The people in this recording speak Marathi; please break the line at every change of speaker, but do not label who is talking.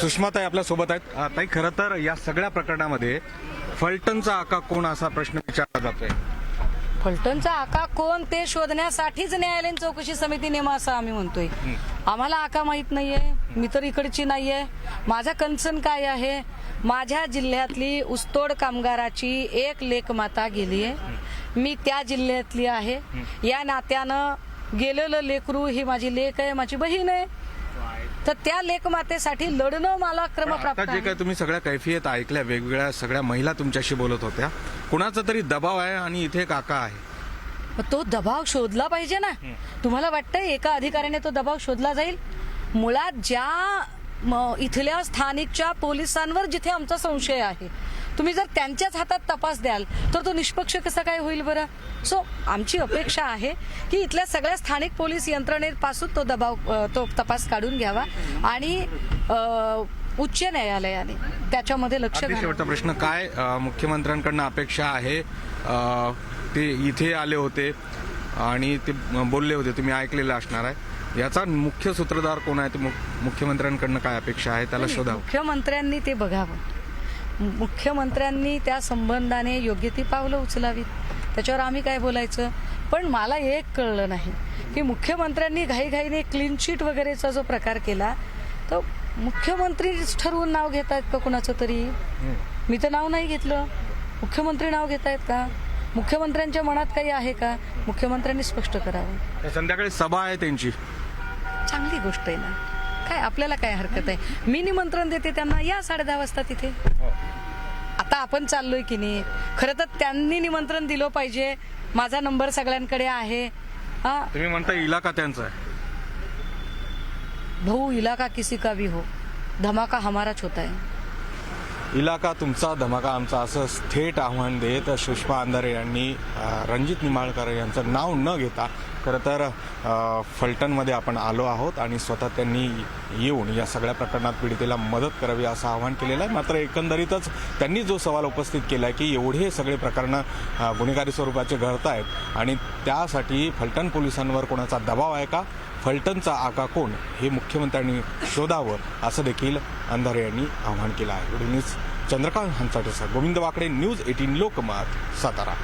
सुषमाताई आपल्यासोबत आहेत. अ, ताई खरं तर या सगळ्या प्रकरणामध्ये फलटणचा आका कोण असा प्रश्न विचारला जातोय?
फलटणचा आका कोण ते शोधण्यासाठीच न्यायालयीन चौकशी समिती नेमा असं आम्ही म्हणतोय. आम्हाला आका माहीत नाहीये मी तर इकडची नाहीये. माझा कन्सर्न काय आहे? माझ्या जिल्ह्यातली ऊसतोड कामगाराची एक लेखमाता गेली आहे मी त्या जिल्ह्यातली आहे. या नात्यानं गेलेलं लेकरू ही माझी लेख आहे माझी बहीण आहे. तर त्या लेखमातेसाठी लढणं मला क्रमप्राप्त
आता जे. काय तुम्ही सगळ्या कैफियत ऐकल्या वेगवेगळ्या सगळ्या महिला तुमच्याशी बोलत होत्या. कुणाचा तरी दबाव आहे आणि इथे एक आका आहे
तो दबाव शोधला पाहिजे ना. तुम्हाला वाटतंय एका अधिकाऱ्याने तो दबाव शोधला जाईल? मुळात ज्या इथल्या स्थानिकच्या पोलिसांवर जिथे आमचा संशय आहे तुम्ही जर त्यांच्याच हातात तपास द्याल तर तो निष्पक्ष कसा काय होईल बरं? सो आमची अपेक्षा आहे की इथल्या सगळ्या स्थानिक पोलीस यंत्रणेपासून तो दबाव तो तपास काढून घ्यावा आणि उच्च न्यायालयाने त्याच्यामध्ये लक्ष.
शेवटचा प्रश्न काय? मुख्यमंत्र्यांकडनं अपेक्षा आहे? ते इथे आले होते आणि ते बोलले होते तुम्ही ऐकलेलं असणार आहे. याचा मुख्य सूत्रधार कोण आहे? ते मुख्यमंत्र्यांकडनं काय अपेक्षा आहे? त्याला शोधावं.
मुख्यमंत्र्यांनी ते बघावं. मुख्यमंत्र्यांनी त्या संबंधाने योग्य ती पावलं उचलावीत. त्याच्यावर आम्ही काय बोलायचं? पण मला एक कळलं नाही की मुख्यमंत्र्यांनी घाईघाईने क्लीन शीट वगैरेचा जो प्रकार केला तो मुख्यमंत्रीच ठरवून नाव घेत आहेत का कुणाचं तरी? मी तर नाव नाही घेतलं. मुख्यमंत्री नाव घेत आहेत का? मुख्यमंत्र्यांच्या मनात काही आहे का? मुख्यमंत्र्यांनी स्पष्ट करावं.
तर संध्याकाळी सभा आहे त्यांची.
चांगली गोष्ट आहे ना. काय आपल्याला काय हरकत आहे? मी निमंत्रण देते त्यांना या साडे दहा वाजता तिथे. आता आपण चाललोय की नाही? खरं तर त्यांनी निमंत्रण दिलं पाहिजे. माझा नंबर सगळ्यांकडे आहे. हा.
तुम्ही म्हणता इलाका त्यांचा आहे.
भाऊ इलाका किसी का भी हो. धमाका हमाराच होता है.
इलाका तुमचा धमाका आमचा असं थेट आव्हान देत सुषमा अंधारे यांनी रणजित निंबाळकर यांचं नाव न घेता खरं तर फलटणमध्ये आपण आलो आहोत आणि स्वतः त्यांनी येऊन या सगळ्या प्रकरणात पीडितेला मदत करावी असं आवाहन केलेलं आहे. मात्र एकंदरीतच त्यांनी जो सवाल उपस्थित केला आहे की एवढे सगळे प्रकरणं गुन्हेगारी स्वरूपाचे घडत आहेत आणि त्यासाठी फलटण पोलिसांवर कोणाचा दबाव आहे का? फलटणचा आका कोण? हे मुख्यमंत्र्यांनी शोधावं असं देखील अंधारे यांनी आवाहन केलं आहे. न्यूज चंद्रकांत हंसाटेसा गोविंद वाकडे न्यूज एटीन लोकमत सातारा.